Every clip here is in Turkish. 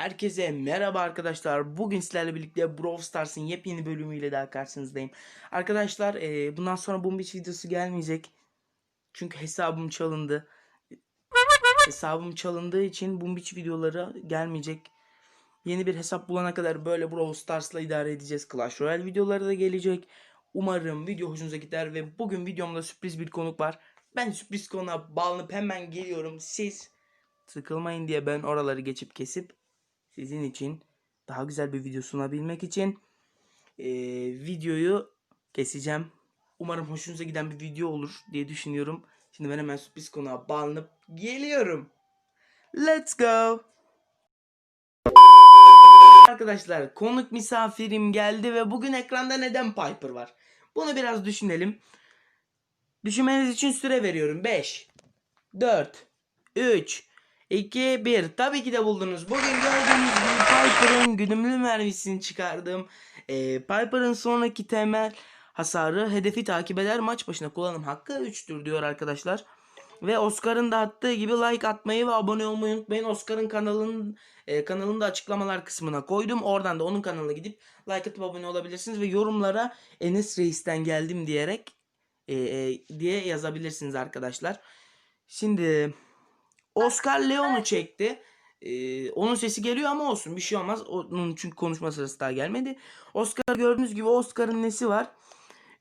Herkese merhaba arkadaşlar. Bugün sizlerle birlikte Brawl Stars'ın yepyeni bölümüyle daha karşınızdayım. Arkadaşlar e, bundan sonra Bombiç videosu gelmeyecek. Çünkü hesabım çalındı. Hesabım çalındığı için Bombiç videoları gelmeyecek. Yeni bir hesap bulana kadar böyle Brawl Stars'la idare edeceğiz. Clash Royale videoları da gelecek. Umarım video hoşunuza gider ve bugün videomda sürpriz bir konuk var. Ben sürpriz konuğa bağlanıp hemen geliyorum. Siz sıkılmayın diye ben oraları geçip kesip sizin için daha güzel bir video sunabilmek için eee, videoyu keseceğim. Umarım hoşunuza giden bir video olur diye düşünüyorum. Şimdi ben hemen sürpriz konuğa bağlanıp geliyorum. Let's go. Arkadaşlar konuk misafirim geldi ve bugün ekranda neden Piper var? Bunu biraz düşünelim. Düşünmeniz için süre veriyorum. 5 4 3 2 1 Tabii ki de buldunuz. Bugün gördüğünüz gibi Piper'ın güdümlü mermisini çıkardım. Ee, Piper'ın sonraki temel hasarı hedefi takip eder. Maç başına kullanım hakkı 3'tür diyor arkadaşlar. Ve Oscar'ın da attığı gibi like atmayı ve abone olmayı unutmayın. Oscar'ın kanalının e, kanalını açıklamalar kısmına koydum. Oradan da onun kanalına gidip like atıp abone olabilirsiniz ve yorumlara Enes Reis'ten geldim diyerek e, e, diye yazabilirsiniz arkadaşlar. Şimdi Oscar Leon'u çekti. Ee, onun sesi geliyor ama olsun bir şey olmaz. Onun çünkü konuşma sırası daha gelmedi. Oscar gördüğünüz gibi Oscar'ın nesi var?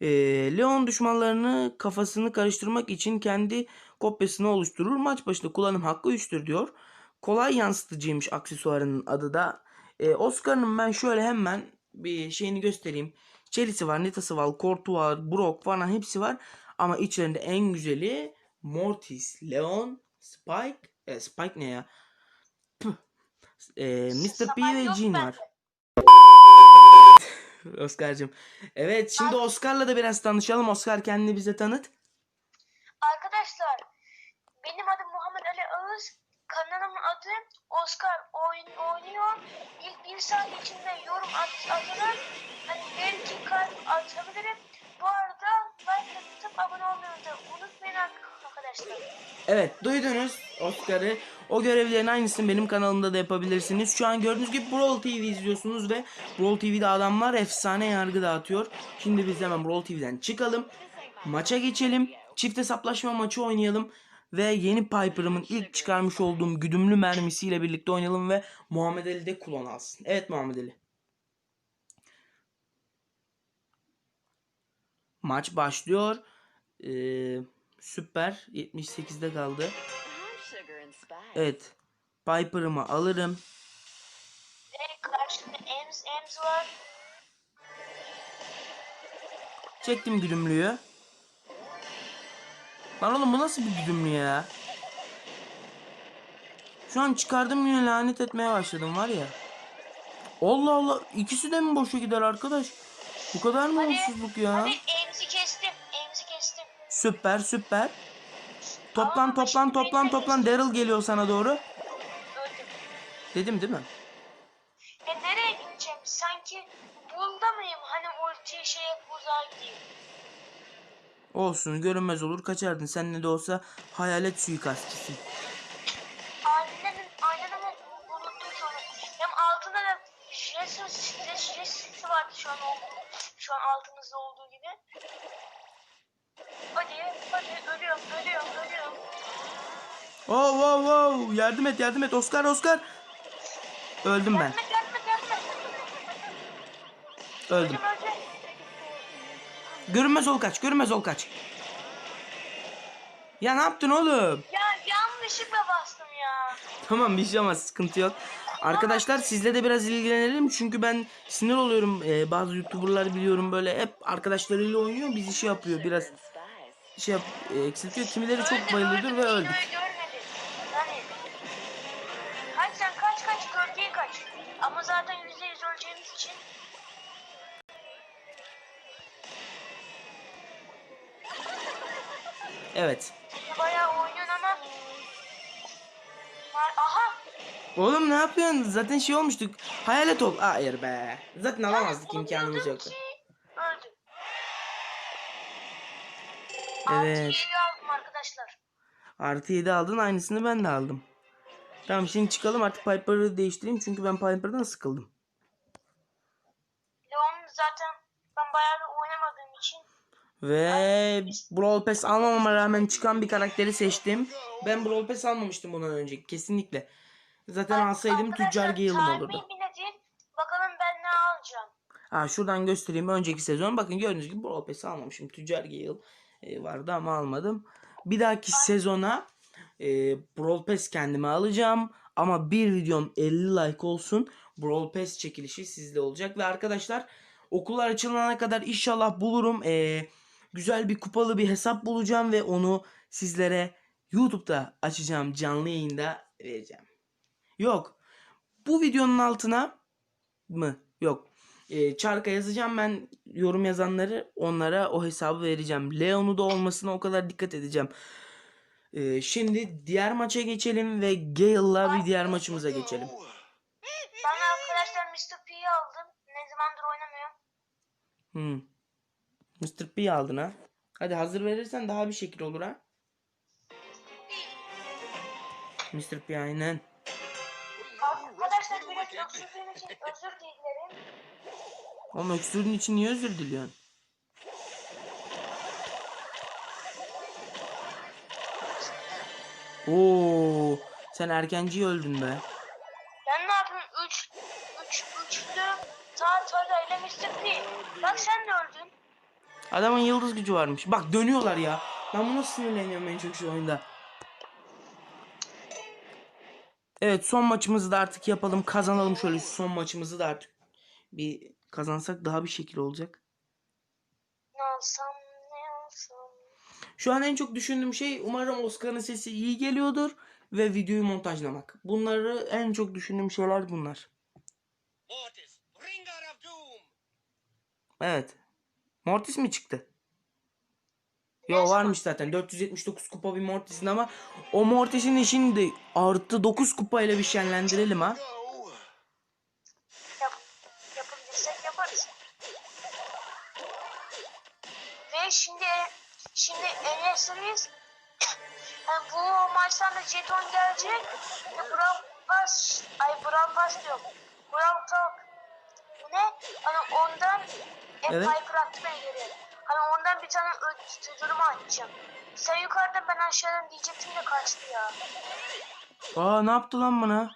Ee, Leon düşmanlarını kafasını karıştırmak için kendi kopyasını oluşturur. Maç başında kullanım hakkı 3'tür diyor. Kolay yansıtıcıymış aksesuarının adı da. Ee, Oscar'ın ben şöyle hemen bir şeyini göstereyim. Çelisi var, Nitası var, Kortu var, Brock falan hepsi var. Ama içlerinde en güzeli Mortis, Leon, Spike. E, Spike ne ya? E, Mr. P ve Jean var. Oscar'cığım. Evet şimdi Oscar'la da biraz tanışalım. Oscar kendini bize tanıt. Arkadaşlar benim adım Muhammed Ali Ağız. Kanalımın adı Oscar oyun oynuyor. İlk bir saat içinde yorum at atılır. Hani belki kalp atabilirim. Bu arada like atıp abone olmayı da unutmayın arkadaşlar. Evet duydunuz Oscar'ı. O görevlerin aynısını benim kanalımda da yapabilirsiniz. Şu an gördüğünüz gibi Brawl TV izliyorsunuz ve Brawl TV'de adamlar efsane yargı dağıtıyor. Şimdi biz hemen Brawl TV'den çıkalım. Maça geçelim. Çift hesaplaşma maçı oynayalım. Ve yeni Piper'ımın ilk çıkarmış olduğum güdümlü mermisiyle birlikte oynayalım ve Muhammed Ali de kullan alsın. Evet Muhammed Ali. Maç başlıyor. Ee, süper. 78'de kaldı. Evet. Piper'ımı alırım. Ve karşımda Ems Ems var. Çektim güdümlüyü. Lan oğlum bu nasıl bir güdümlü ya? Şu an çıkardım yine lanet etmeye başladım var ya. Allah Allah ikisi de mi boşa gider arkadaş? Bu kadar mı Hadi, mutsuzluk ya? Hadi Süper süper. Toplan toplan toplan toplan. Daryl geliyor sana doğru. Dedim değil mi? E nereye gideceğim? Sanki bunda mıyım? Hani ulti şey uzağa gideyim. Olsun görünmez olur kaçardın. Sen ne de olsa hayalet suikastçısın. Ölüyorum, ölüyorum, ölüyorum. Oh wow wow yardım et yardım et Oscar Oscar. Öldüm ben. Yardım et, yardım et, yardım et. Öldüm. Öldüm. Görünmez ol kaç görünmez ol kaç. Ya ne yaptın oğlum? Ya yanlışlıkla bastım ya. Tamam bir şey olmaz sıkıntı yok. Arkadaşlar sizle de biraz ilgilenelim çünkü ben sinir oluyorum. Ee, bazı youtuberlar biliyorum böyle hep arkadaşlarıyla oynuyor bizi şey yapıyor biraz şey yap, e, eksiltiyor. Kimileri çok bayılıyordur ve öldük. kaç sen kaç kaç gölgeye kaç. Ama zaten yüzde yüz öleceğimiz için Evet. bayağı oynuyorsun ama Var- Aha Oğlum ne yapıyorsun? Zaten şey olmuştuk. Hayalet ol. Hayır be. Zaten alamazdık imkanımız yoktu. ki Öldüm. Evet. Altı yedi aldım arkadaşlar. Artı 7 aldın aynısını ben de aldım. Tamam şimdi çıkalım artık Piper'ı değiştireyim çünkü ben Piper'dan sıkıldım. Leon zaten ben bayağı bir oynamadığım için Ve Brawl Pass almamama rağmen çıkan bir karakteri seçtim. Ben Brawl Pass almamıştım bundan önce kesinlikle. Zaten alsaydım Tüccar Gale'ım olurdu. Nedir? Bakalım ben ne alacağım. Ha şuradan göstereyim önceki sezon. Bakın gördüğünüz gibi Brawl Pass'i almamışım. Tüccar Gale e, vardı ama almadım. Bir dahaki sezona e, Brawl Pass kendime alacağım. Ama bir videom 50 like olsun. Brawl Pass çekilişi sizde olacak. Ve arkadaşlar okullar açılana kadar inşallah bulurum. E, güzel bir kupalı bir hesap bulacağım ve onu sizlere YouTube'da açacağım. Canlı yayında vereceğim. Yok. Bu videonun altına mı? Yok. Ee, çarka yazacağım ben yorum yazanları onlara o hesabı vereceğim. Leon'u da olmasına o kadar dikkat edeceğim. Ee, şimdi diğer maça geçelim ve Gale'la bir diğer maçımıza geçelim. Ben arkadaşlar Mr. P'yi aldım. Ne zamandır oynamıyorum. Hmm. Mr. P aldın ha. Hadi hazır verirsen daha bir şekil olur ha. Mr. P aynen. Arkadaşlar biraz öksürdüğüm için özür dilerim. Ama öksürüğün için niye özür diliyorsun? Oo, sen erkenci öldün be. Ben ne yapayım? 3 3 üçlü saat ile Mr. P. Bak sen de öldün. Adamın yıldız gücü varmış. Bak dönüyorlar ya. Ben buna sinirleniyorum en çok şu oyunda. Evet son maçımızı da artık yapalım. Kazanalım şöyle son maçımızı da artık. Bir kazansak daha bir şekil olacak. Ne alsam ne alsam. Şu an en çok düşündüğüm şey umarım Oscar'ın sesi iyi geliyordur ve videoyu montajlamak. Bunları en çok düşündüğüm şeyler bunlar. Mortis, bringer of doom. Evet. Mortis mi çıktı? Yo varmış zaten. 479 kupa bir Mortis'in ama o Mortis'in işini de artı 9 kupayla bir şenlendirelim ha. Go. Yap, yapabilirsek yaparız. Ve şimdi şimdi Enes'liyiz. Yani bu maçtan da jeton gelecek. Ve Brawl Pass, ay Brawl Pass diyorum. Brawl Talk. Bu ne? Hani ondan Evet. Piper beni geri. Hani ondan bir tane ö- durumu açacağım. Sen yukarıdan ben aşağıdan diyecektim de kaçtı ya. Aa ne yaptı lan bana?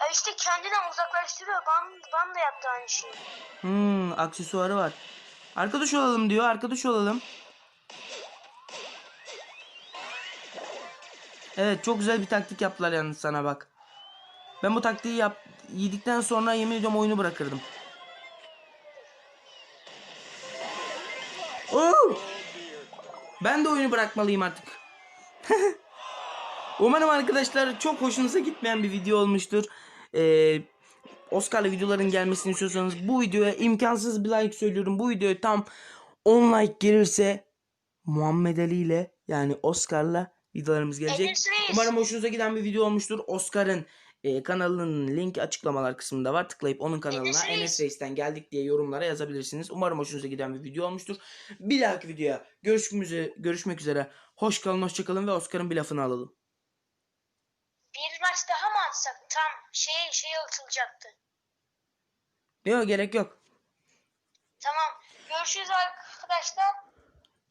Ya işte kendinden uzaklaştırıyor. Bana, bana da yaptı aynı şeyi. Hmm aksesuarı var. Arkadaş olalım diyor. Arkadaş olalım. Evet çok güzel bir taktik yaptılar yalnız sana bak. Ben bu taktiği yap yedikten sonra yemin ediyorum oyunu bırakırdım. Oo! Ben de oyunu bırakmalıyım artık. Umarım arkadaşlar çok hoşunuza gitmeyen bir video olmuştur. Ee, Oscar'lı videoların gelmesini istiyorsanız bu videoya imkansız bir like söylüyorum. Bu videoya tam 10 like gelirse Muhammed Ali ile yani Oscar'la videolarımız gelecek. Reis. Umarım hoşunuza giden bir video olmuştur. Oscar'ın e, kanalının linki açıklamalar kısmında var. Tıklayıp onun kanalına. Enes Reis'ten geldik diye yorumlara yazabilirsiniz. Umarım hoşunuza giden bir video olmuştur. Bir dahaki videoya görüşmek üzere, görüşmek üzere. Hoş kalın, hoşça kalın ve Oscar'ın bir lafını alalım. Bir maç daha mı atsak? Tam şey şey atılacaktı. Yok gerek yok. Tamam. Görüşürüz arkadaşlar.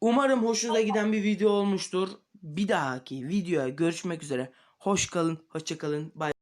Umarım hoşunuza giden bir video olmuştur. Bir dahaki videoya görüşmek üzere. Hoş kalın, hoşça kalın. Bay